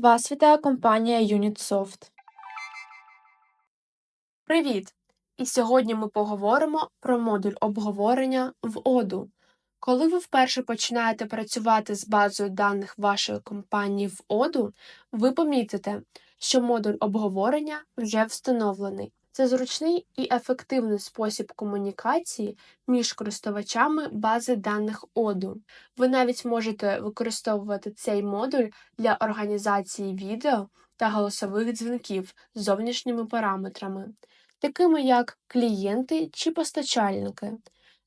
Вас вітає компанія UnitSoft. Привіт! І сьогодні ми поговоримо про модуль обговорення в Оду. Коли ви вперше починаєте працювати з базою даних вашої компанії в Оду, ви помітите, що модуль обговорення вже встановлений. Це зручний і ефективний спосіб комунікації між користувачами бази даних Оду. Ви навіть можете використовувати цей модуль для організації відео та голосових дзвінків з зовнішніми параметрами, такими як клієнти чи постачальники.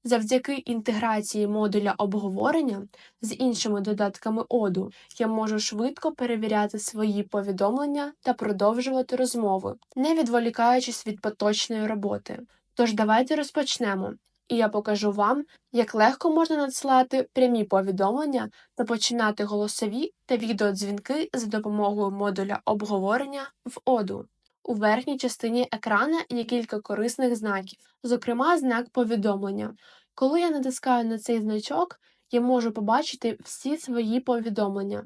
Завдяки інтеграції модуля обговорення з іншими додатками оду я можу швидко перевіряти свої повідомлення та продовжувати розмови, не відволікаючись від поточної роботи. Тож давайте розпочнемо, і я покажу вам, як легко можна надсилати прямі повідомлення та починати голосові та відеодзвінки за допомогою модуля обговорення в оду. У верхній частині екрана є кілька корисних знаків, зокрема, знак повідомлення. Коли я натискаю на цей значок, я можу побачити всі свої повідомлення.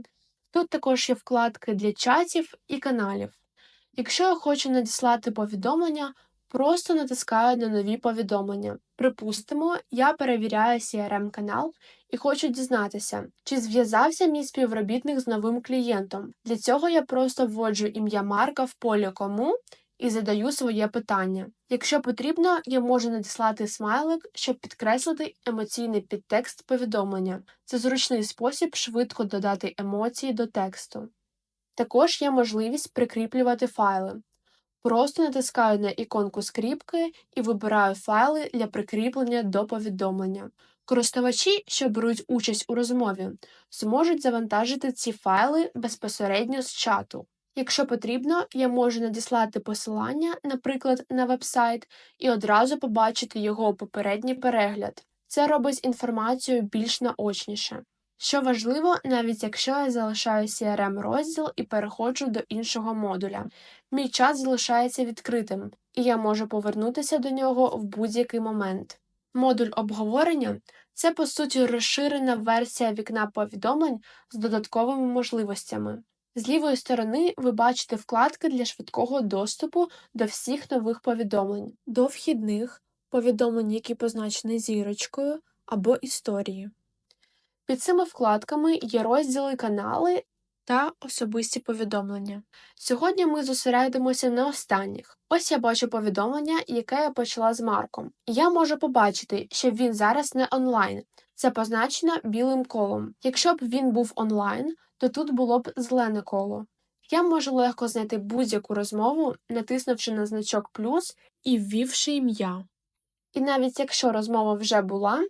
Тут також є вкладки для чатів і каналів. Якщо я хочу надіслати повідомлення, просто натискаю на нові повідомлення. Припустимо, я перевіряю crm канал і хочу дізнатися, чи зв'язався мій співробітник з новим клієнтом. Для цього я просто вводжу ім'я Марка в полі кому і задаю своє питання. Якщо потрібно, я можу надіслати смайлик, щоб підкреслити емоційний підтекст повідомлення. Це зручний спосіб швидко додати емоції до тексту. Також є можливість прикріплювати файли. Просто натискаю на іконку скріпки і вибираю файли для прикріплення до повідомлення. Користувачі, що беруть участь у розмові, зможуть завантажити ці файли безпосередньо з чату. Якщо потрібно, я можу надіслати посилання, наприклад, на вебсайт, і одразу побачити його попередній перегляд. Це робить інформацію більш наочніше. Що важливо, навіть якщо я залишаю crm розділ і переходжу до іншого модуля, мій чат залишається відкритим, і я можу повернутися до нього в будь-який момент. Модуль обговорення це, по суті, розширена версія вікна повідомлень з додатковими можливостями. З лівої сторони ви бачите вкладки для швидкого доступу до всіх нових повідомлень, до вхідних повідомлень, які позначені зірочкою, або історії. Під цими вкладками є розділи канали та особисті повідомлення. Сьогодні ми зосередимося на останніх. Ось я бачу повідомлення, яке я почала з Марком. Я можу побачити, що він зараз не онлайн. Це позначено білим колом. Якщо б він був онлайн, то тут було б зелене коло. Я можу легко знайти будь-яку розмову, натиснувши на значок плюс і ввівши ім'я. І навіть якщо розмова вже була,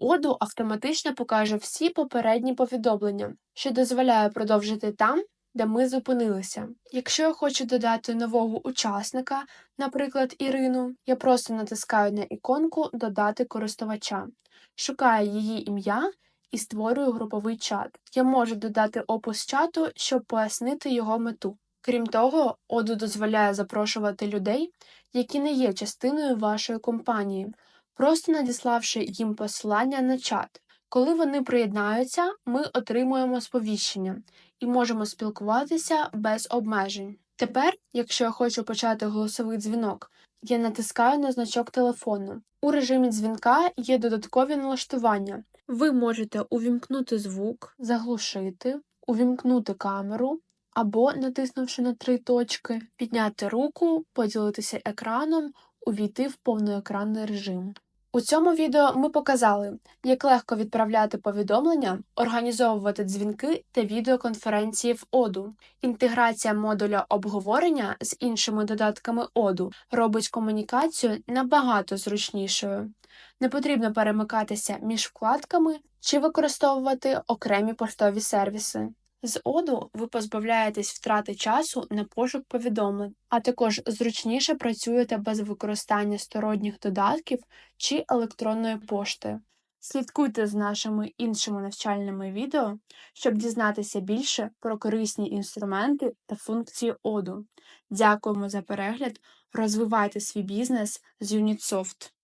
Оду автоматично покаже всі попередні повідомлення, що дозволяє продовжити там, де ми зупинилися. Якщо я хочу додати нового учасника, наприклад, Ірину, я просто натискаю на іконку Додати користувача, шукаю її ім'я і створюю груповий чат. Я можу додати опис чату, щоб пояснити його мету. Крім того, Оду дозволяє запрошувати людей, які не є частиною вашої компанії просто надіславши їм посилання на чат. Коли вони приєднаються, ми отримуємо сповіщення і можемо спілкуватися без обмежень. Тепер, якщо я хочу почати голосовий дзвінок, я натискаю на значок телефону. У режимі дзвінка є додаткові налаштування. Ви можете увімкнути звук, заглушити, увімкнути камеру або, натиснувши на три точки, підняти руку, поділитися екраном, увійти в повноекранний режим. У цьому відео ми показали, як легко відправляти повідомлення, організовувати дзвінки та відеоконференції в оду. Інтеграція модуля обговорення з іншими додатками оду робить комунікацію набагато зручнішою. Не потрібно перемикатися між вкладками чи використовувати окремі поштові сервіси. З оду ви позбавляєтесь втрати часу на пошук повідомлень, а також зручніше працюєте без використання сторонніх додатків чи електронної пошти. Слідкуйте з нашими іншими навчальними відео, щоб дізнатися більше про корисні інструменти та функції оду. Дякуємо за перегляд! Розвивайте свій бізнес з Unitsoft!